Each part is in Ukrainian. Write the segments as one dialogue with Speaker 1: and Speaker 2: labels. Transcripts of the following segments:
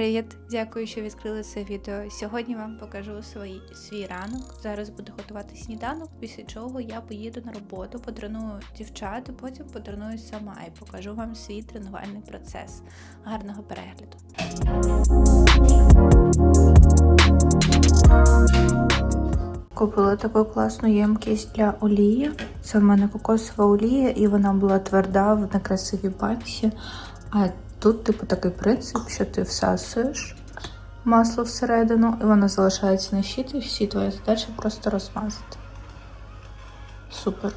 Speaker 1: Привіт! Дякую, що відкрили це відео. Сьогодні вам покажу свій, свій ранок. Зараз буду готувати сніданок, після чого я поїду на роботу, потреную дівчат, потім потренуюсь сама і покажу вам свій тренувальний процес. Гарного перегляду! Купила таку класну ємкість для олії. Це в мене кокосова олія, і вона була тверда в некрасивій банці. А тут, типу, такий принцип, що ти всасуєш масло всередину, і воно залишається на щит, і всі твої задачі просто розмазати. Супер.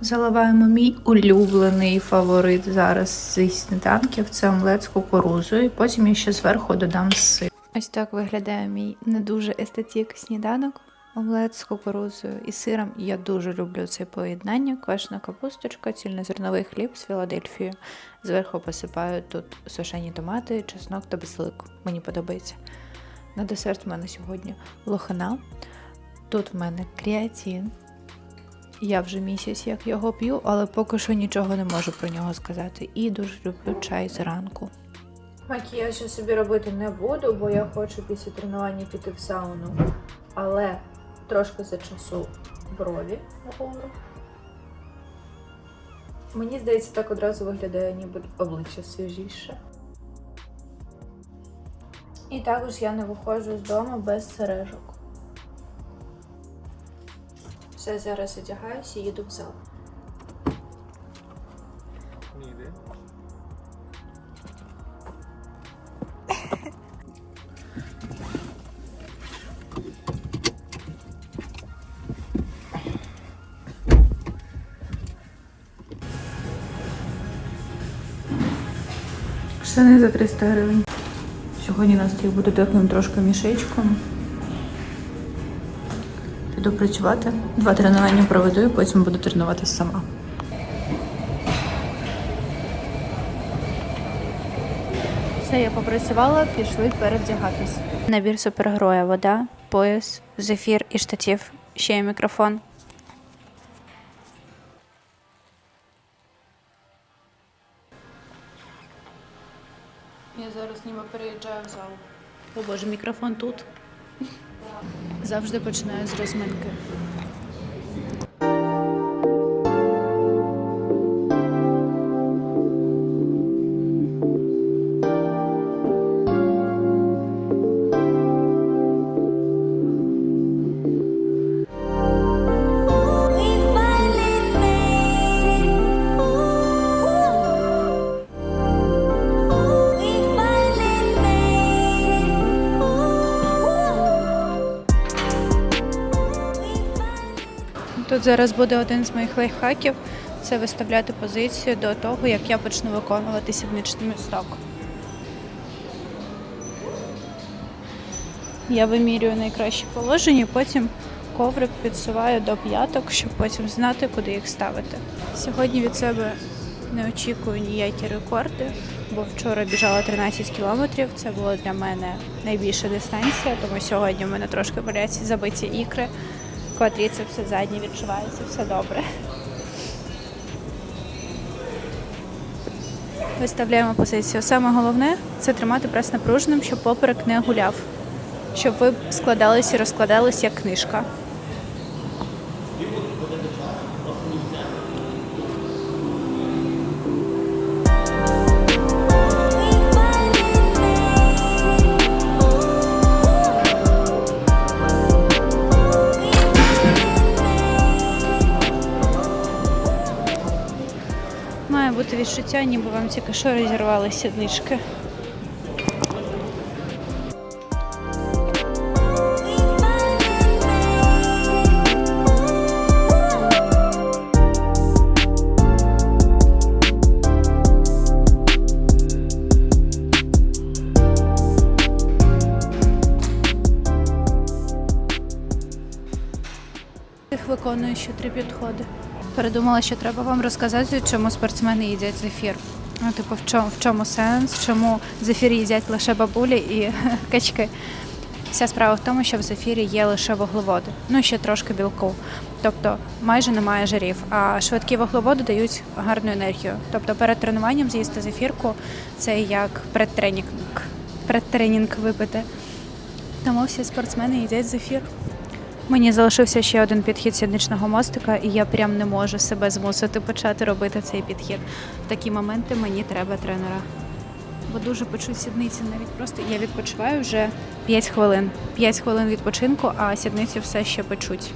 Speaker 1: Заливаємо мій улюблений фаворит зараз зі сніданків. Це омлет з кукурузою. І потім я ще зверху додам сир. Ось так виглядає мій не дуже естетик сніданок. Омлет з кукурузою і сиром. Я дуже люблю це поєднання. Квашена капусточка, цільнозерновий хліб з Філадельфією. Зверху посипаю тут сушені томати, чеснок та базилик. Мені подобається. На десерт в мене сьогодні лохана. Тут в мене креатин. Я вже місяць як його п'ю, але поки що нічого не можу про нього сказати. І дуже люблю чай зранку. Макіяж я собі робити не буду, бо я хочу після тренування піти в сауну. Але трошки за часу брові вгору. Мені здається, так одразу виглядає ніби обличчя свіжіше. І також я не виходжу з дому без сережок. Все, зараз одягаюся і їду в зал. Штани за 300 гривень. Сьогодні настрій буде таким трошки мішечком. Піду працювати. Два тренування проведу і потім буду тренуватися сама. Все, я попрацювала, пішли перевдягатись. Набір супергероя, вода, пояс, зефір і штатів. Ще є мікрофон. Я зараз ніби переїжджаю в зал. О боже, мікрофон тут. Завжди починаю з розминки. Тут зараз буде один з моїх лайфхаків це виставляти позицію до того, як я почну виконувати сідничний місток. Я вимірюю найкраще положення, потім коврик підсуваю до п'яток, щоб потім знати, куди їх ставити. Сьогодні від себе не очікую ніякі рекорди, бо вчора біжала 13 кілометрів. Це була для мене найбільша дистанція, тому сьогодні в мене трошки болять забиті ікри, квадріцепси задні відчуваються, все добре. Виставляємо позицію. Саме головне це тримати прес напруженим, щоб поперек не гуляв, щоб ви складались і розкладались як книжка. Має бути відчуття, ніби вам тільки що розірвали сіднички. Виконую ще три підходи. Передумала, що треба вам розказати, чому спортсмени їдять зефір. Ну, типу, в чому, в чому сенс, чому зефір їдять лише бабулі і качки. Вся справа в тому, що в зефірі є лише вуглеводи, ну ще трошки білку. Тобто майже немає жирів. А швидкі вуглеводи дають гарну енергію. Тобто перед тренуванням з'їсти зефірку це як предтренінг, предтренінг випити. Тому всі спортсмени їдять зефір. Мені залишився ще один підхід сідничного мостика, і я прям не можу себе змусити почати робити цей підхід. В такі моменти мені треба тренера. Бо дуже печуть сідниці. Навіть просто я відпочиваю вже 5 хвилин. 5 хвилин відпочинку, а сідниці все ще печуть.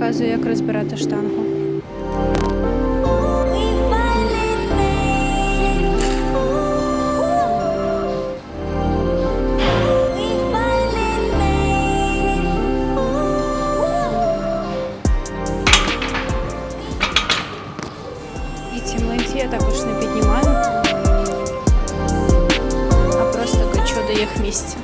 Speaker 1: Показую, як розбирати штангу. І ці млинці я також не піднімаю, а просто качу до їх місця.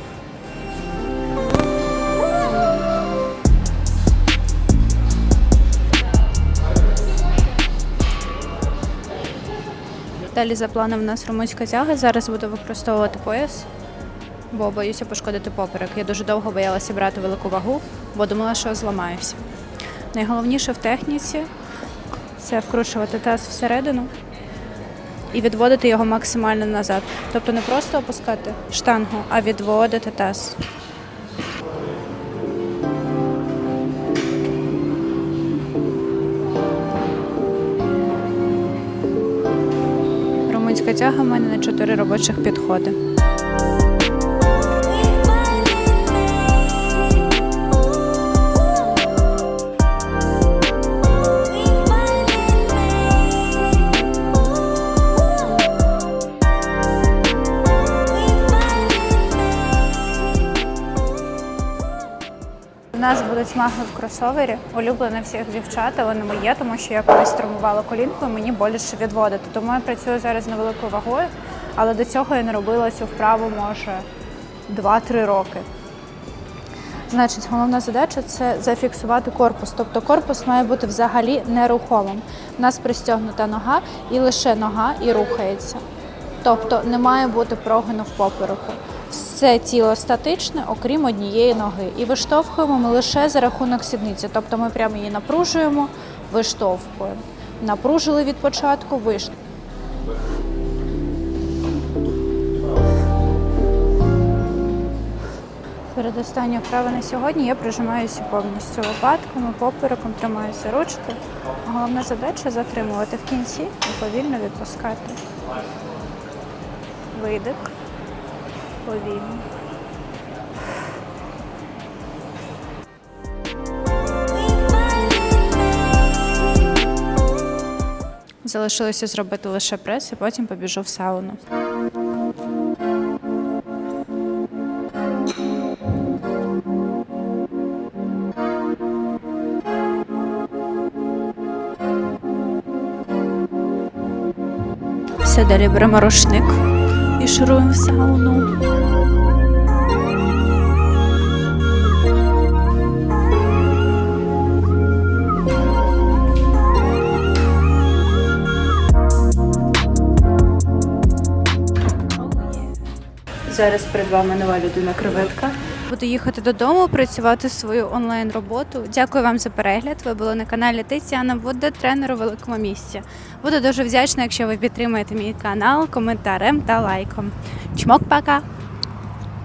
Speaker 1: Далі за планом у нас румунська тяга. Зараз буду використовувати пояс, бо боюся пошкодити поперек. Я дуже довго боялася брати велику вагу, бо думала, що зламаюся. Найголовніше в техніці це вкручувати таз всередину і відводити його максимально назад. Тобто не просто опускати штангу, а відводити таз. Румунська тяга мене на чотири робочих підходи. Нас будуть смаги в кросовері, улюблене всіх дівчат, але не моє, тому що я колись травмувала колінку і мені боляче відводити. Тому я працюю зараз невеликою вагою, але до цього я не робила цю вправу, може, 2-3 роки. Значить, головна задача це зафіксувати корпус. Тобто корпус має бути взагалі нерухомим. У нас пристягнута нога і лише нога і рухається. Тобто не має бути прогину в попереку. Все тіло статичне, окрім однієї ноги. І виштовхуємо ми лише за рахунок сідниці. Тобто ми прямо її напружуємо, виштовхуємо. Напружили від початку, виштовхуємо. Передостання вправа на сьогодні я прижимаюся повністю лопатками, попереком, тримаюся ручки. Головна задача затримувати в кінці і повільно відпускати. Видих. Повільно. Залишилося зробити лише прес і потім побіжу в сауну. Все далі беремо рушник і шуруємо в сауну. Зараз перед вами нова людина креветка. Буду їхати додому, працювати свою онлайн роботу. Дякую вам за перегляд. Ви були на каналі Тетяна Буде тренер у великому місці. Буду дуже вдячна, якщо ви підтримаєте мій канал коментарем та лайком. Чмок, пока!